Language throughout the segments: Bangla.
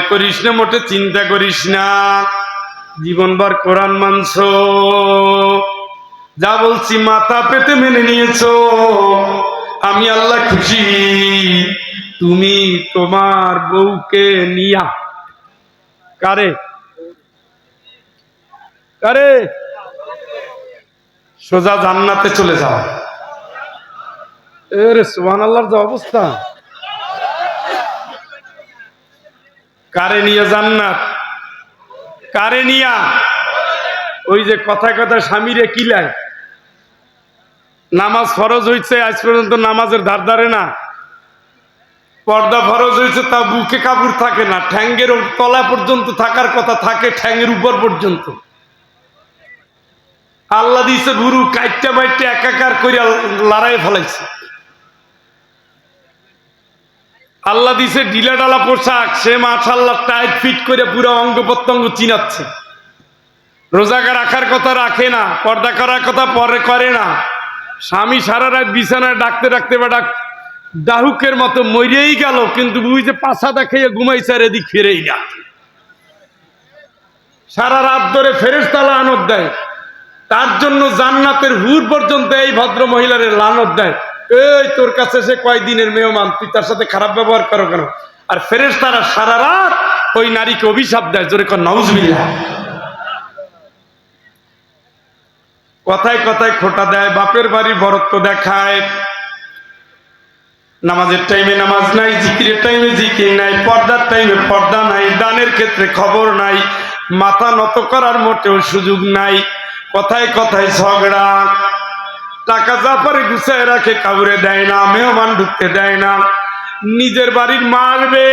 ভয় করিস না, মোটে চিন্তা করিস না। জীবনভর কোরআন মানছ। যা বলছি মাথা পেতে মেনে নিয়েছো। আমি আল্লাহ খুশি। তুমি তোমার বউকে নিয়া। কারে? কারে? সোজা জান্নাতে চলে যাও। এরে সুবহান আল্লাহর যে অবস্থা। কারে নিয়ে জান্নাত? কারে নিয়া? ওই যে কথায় কথায় স্বামীরে কিলায় নামাজ ফরজ হইছে, আজ পর্যন্ত নামাজের ধার ধারে না। পর্দা ফরজ হয়েছে তা বুকে কাপড় থাকে না। ঠ্যাঙ্গের তলা পর্যন্ত থাকার কথা থাকে, ঠ্যাঙ্গের উপর পর্যন্ত। আল্লাহ দিছে, গুরু, কাইটটা বাইটটা একাকার করিয়া লড়াই ফেলাইছে। আল্লাহ দিছে ডিলা ডালা পোশাক, সে মাশাল্লাহ টাইট ফিট করে পুরো অঙ্গ প্রত্যঙ্গ চিনাচ্ছে। রোজাকে রাখার কথা রাখে না, পর্দা করার কথা পরে করে না। স্বামী সারা রাত বিছানায় ডাকতে ডাকতে বা ডাক ডাহুকের মতো মরেই গেল, কিন্তু বুঝি যে পাশাটা খেয়ে ঘুমাইছে আর এদিক ফিরেই না। সারা রাত ধরে ফেরেস্তা লানত দেয়। তার জন্য জান্নাতের হুর পর্যন্ত এই ভদ্র মহিলার লানত দেয়। এই, তোর কাছে সে কয়দিনের মেহমান, তুই তার সাথে খারাপ ব্যবহার করো কেন? আর ফেরেস তারা সারা রাত ওই নারীকে অভিশাপ দেয়, জোরে কর কথায় কথায় খোটা দেয়, বাপের বাড়ি বরত্ব দেখায়। নামাজের টাইমে নামাজ নাই, জিকিরের টাইমে জিকির নাই, পর্দার টাইমে পর্দা নাই, দানের ক্ষেত্রে খবর নাই, মাথা নত করার মোটেও সুযোগ নাই। কথায় কথায় ঝগড়া। টাকা যা পারে গুছায় রাখে, কাউরে দেয় না, মেহমান ঢুকতে দেয় না। নিজের বাড়ির মা আসবে,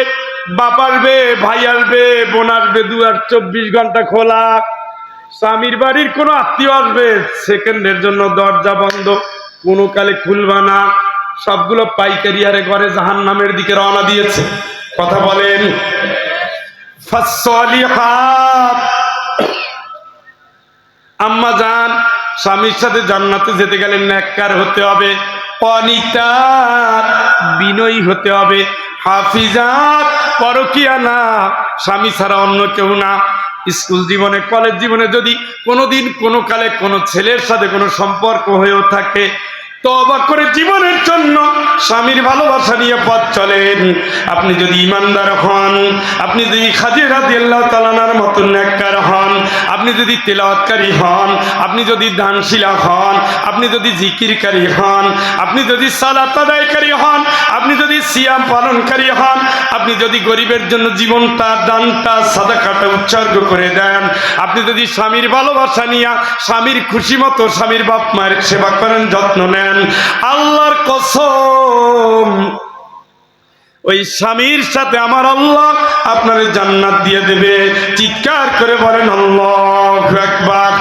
বাপ আসবে, ভাই আসবে, বোন আসবে, দু আর চব্বিশ ঘণ্টা খোলা। স্বামীর বাড়ির কোনো আত্মীয় আসবে, সেকেন্ডের জন্য দরজা বন্ধ, কোনো কালে খুলবা না। সবগুলো পাইকারি আরে ঘরে জাহান নামের দিকে রওনা দিয়েছে। কথা বলেন। আম্মা যান স্বামীর সাথে জান্নাতে যেতে গেলে ন্যাক্কার হতে হবে, অনিতার বিনয়ী হতে হবে হাফিজাত পরকিয়া না, স্বামী ছাড়া অন্য কেউ না। স্কুল জীবনে, কলেজ জীবনে যদি কোনোদিন কোনো কালে কোনো ছেলের সাথে কোনো সম্পর্ক হয়েও থাকে তবা করে জীবনের জন্য স্বামীর ভালোবাসা নিয়ে পথ চলেন। আপনি যদি ইমানদার হন, আপনি যদি খাজির রাদি আল্লাহ তালানার মতন ন্যাক্কার হন, আপনি যদি তেলাওয়াতকারী হন, আপনি যদি দানশিলা হন, আপনি যদি জিকিরকারী হন, আপনি যদি সালাত আদায়কারী হন, আপনি যদি সিয়াম পালনকারী হন, আপনি যদি গরিবের জন্য জীবনটা, দানটা, সাদাকাটা উৎসর্গ করে দেন, আপনি যদি স্বামীর ভালোবাসা নিয়ে স্বামীর খুশি মতো স্বামীর বাপ মায়ের সেবা করেন, যত্ন নেন আল্লাহর কসম, ওই স্বামীর সাথে আমার আল্লাহ আপনার জান্নাত দিয়ে দেবে। চিৎকার করে বলেন, আল্লাহ একবার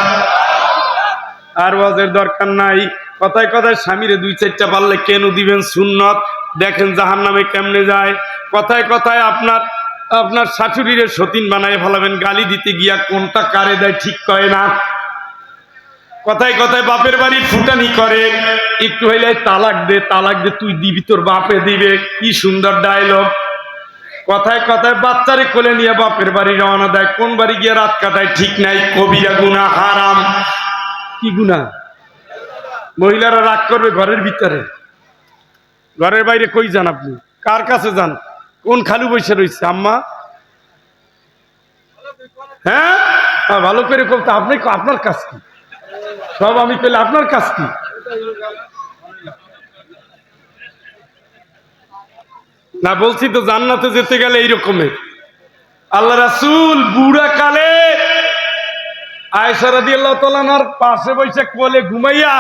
আর ওয়াজের দরকার নাই। কথায় কথায় স্বামীরে দুই চারটা পারলে কেন দিবেন সুন্নত? দেখেন জাহান নামে কেমনে যায়। কথায় কথায় আপনার আপনার শাশুড়িরে সতীন বানায় ফেলাবেন, গালি দিতে গিয়া কোনটা কারে দেয় ঠিক করে না। কথায় কথায় বাপের বাড়ি ফুটানি করে। একটু হইলে তালাক দে তালাক দে তুই দিবি তোর বাপে দিবে। কি সুন্দর ডায়লগ কথায় কথায় বাচ্চারে কোলে নিয়ে বাপের বাড়ি রওনা দেয়। কোন বাড়ি গিয়ে রাত কাটায় ঠিক নাই। কবিরা গুনা হারাম। কি গুনা মহিলারা রাগ করবে ঘরের ভিতরে। ঘরের বাইরে কই যান আপনি? কার কাছে যান? কোন খালু বসে রয়েছে আম্মা? হ্যাঁ, ভালো করে করতে আপনি আপনার কাজ কি? সব আমি পেলে আপনার কাজ কি? না, বলছি তো জান্নাতে যেতে গেলে এইরকমের। আল্লাহ রাসুল বুড়া কালে আয়সা রাদি আল্লাহ তালানার পাশে বসে কোলে ঘুমাইয়া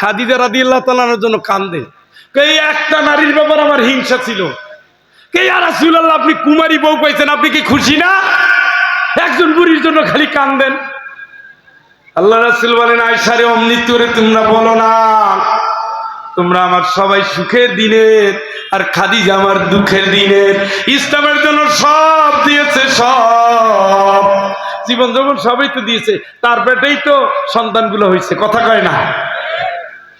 খাদিজা রাদি আল্লাহ তালানোর জন্য কান্দে। এই একটা নারীর ব্যাপার আমার হিংসা ছিল? কে আর আল্লাহ আপনি কুমারী বউ পাইছেন, আপনি কি খুশি না? একজন বুড়ির জন্য খালি কান্দেন। আল্লাহ রাসুল বলেন আয়সারে অমনি করে তোমরা বলো না, তোমরা আমার সবাই সুখের দিনের আর খাদিজা আমার দুঃখের দিনের। ইসলামের জন্য সব দিয়েছে, সব। জীবন যখন সবই তো দিয়েছে। তার পেটেই তো সন্তানগুলো হয়েছে, কথা কয় না।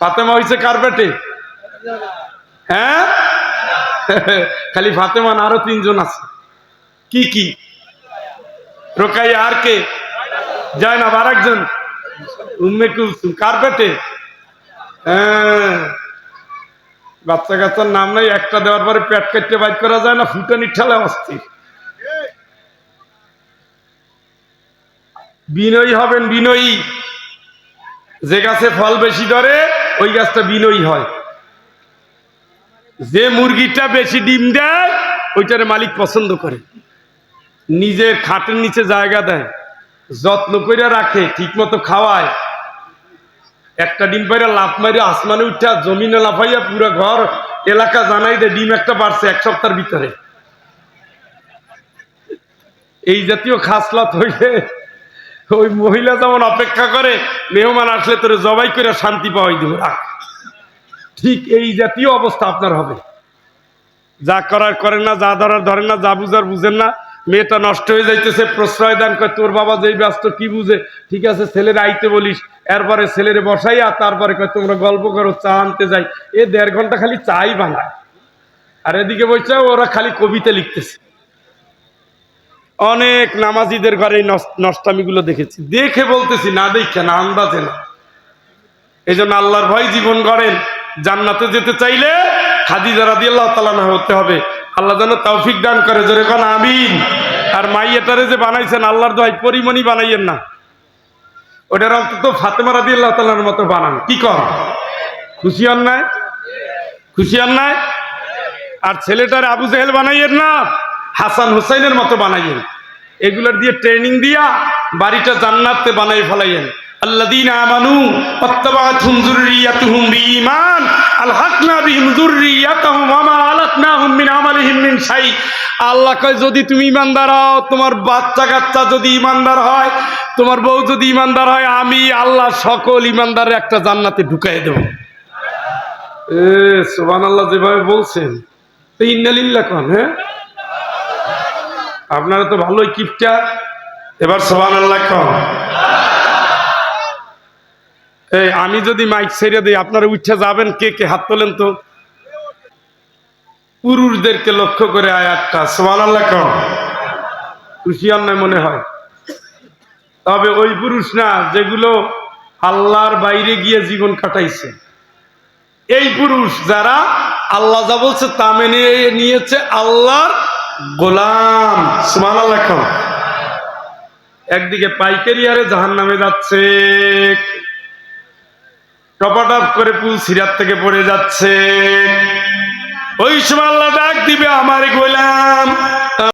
ফাতেমা হয়েছে কার পেটে? হ্যাঁ? খালি ফাতেমান আরও তিনজন আছে। কি কি? রোকাই আর কে? যায় না আর একজন উম্মে কুলসুম, কার পেটে? হ্যাঁ। বাচ্চা কাচ্চার নাম নাই, একটা দেওয়ার পরে পেট কেটে বাইর করা যায় না, ফুটানি ঠেলা অস্থির বিনয়ী হবেন বিনয়ী। যে গাছে ফল বেশি ধরে, ওই গাছটা বিনয়ী হয়। যে মুরগিটা বেশি ডিম দেয়, ওইটারে মালিক পছন্দ করে। নিজের খাটের নিচে জায়গা দেয়। যত্ন করে রাখে ঠিক মতো খাওয়ায়। একটা ডিম পাইরা লাফ মারি আসমানে উঠা জমিনে লাফাইয়া পুরো ঘর, এলাকা জানাই দে ডিম একটা বাড়ছে এক সপ্তাহের ভিতরে। এই জাতীয় খাসলত হইলে ওই মহিলা যেমন অপেক্ষা করে, মেহমান আসলে তোরে জবাই করে শান্তি পাওয়াই দেবো, রাখ। ঠিক এই জাতীয় অবস্থা আপনার হবে। যা করার করেন না, যা ধরার ধরেন না, যা বুঝার বুঝেন না। মেয়েটা নষ্ট হয়ে যাইতেছে, প্রশ্রয় দান করে, তোর বাবা যেই ব্যস্ত, কি বুঝে? ঠিক আছে, ছেলের আইতে বলিস, এরপরে ছেলেরে বসাইয়া, তারপরে কয়, তোমরা গল্প করো, চা আনতে যাই। এ দেড় ঘণ্টা খালি চাই বানায়। আর এদিকে বলছে ওরা খালি কবিতা লিখতেছে। অনেক নামাজিদের ঘরে নষ্টামিগুলো দেখেছি। দেখে বলতেছি, না দেখে না আন্দাজে না। এই জন্য আল্লাহর ভয় জীবন গড়েন। জান্নাতে যেতে চাইলে খাদিজা রাদি আল্লাহ তালা হতে হবে। আল্লাহ যেন তৌফিক দান করে, জোরে কোন, আমিন। আর মাইয়াটারে যে বানাইছেন, আল্লাহর দোয়াই পরিমণি বানাইয়েন না। ওটার অন্তত ফাতেমা রাদি আল্লাহ তালার মতো বানান। কি কর খুশি নাই? খুশি নাই? আর ছেলেটার আবু জেহেল বানাইয়েন না? হাসান হুসাইনের মতো বানাইয়েন। এগুলোর দিয়ে ট্রেনিং দিয়া বাড়িটা জান্নাতে বানাই ফেলাইয়েন। الذين آمنوا واتبعتهم ذريتهم بإيمان ألحقنا بهم ذريتهم وما ألتناهم من عملهم من شيء আল্লাহ কয় যদি তুমি ইমানদার হও তোমার বাচ্চা কাচ্চা যদি ইমানদার হয় তোমার বউ যদি ইমানদার হয় আমি আল্লাহ সকল ইমানদারের একটা জান্নাতে ঢুকাই দেব এ সুবান আল্লাহ যেভাবে বলছেন তো ইন্নালিল্লা কন হ্যাঁ আপনারা তো ভালোই কিপটা এবার সোহান আল্লাহ কন এই, আমি যদি মাইক ছেড়ে দিই, আপনারা উঠে যাবেন, কে কে হাত তোলেন তো? পুরুষদেরকে লক্ষ্য করে আয়াতটা সোহান আল্লাহ কন। খুশি আর নয় মনে হয়। তবে ওই পুরুষ না, যেগুলো আল্লাহর বাইরে গিয়ে জীবন কাটাইছে। এই পুরুষ যারা আল্লাহ যা বলছে তা মেনে নিয়েছে আল্লাহর গোলাম সুমান আল্লাহ। একদিকে পাইকারি আরে জাহান নামে যাচ্ছে। টপাটপ করে পুল সিরাত থেকে পড়ে যাচ্ছে। ওই সময় আল্লাহ ডাক দিবে আমার গোলাম।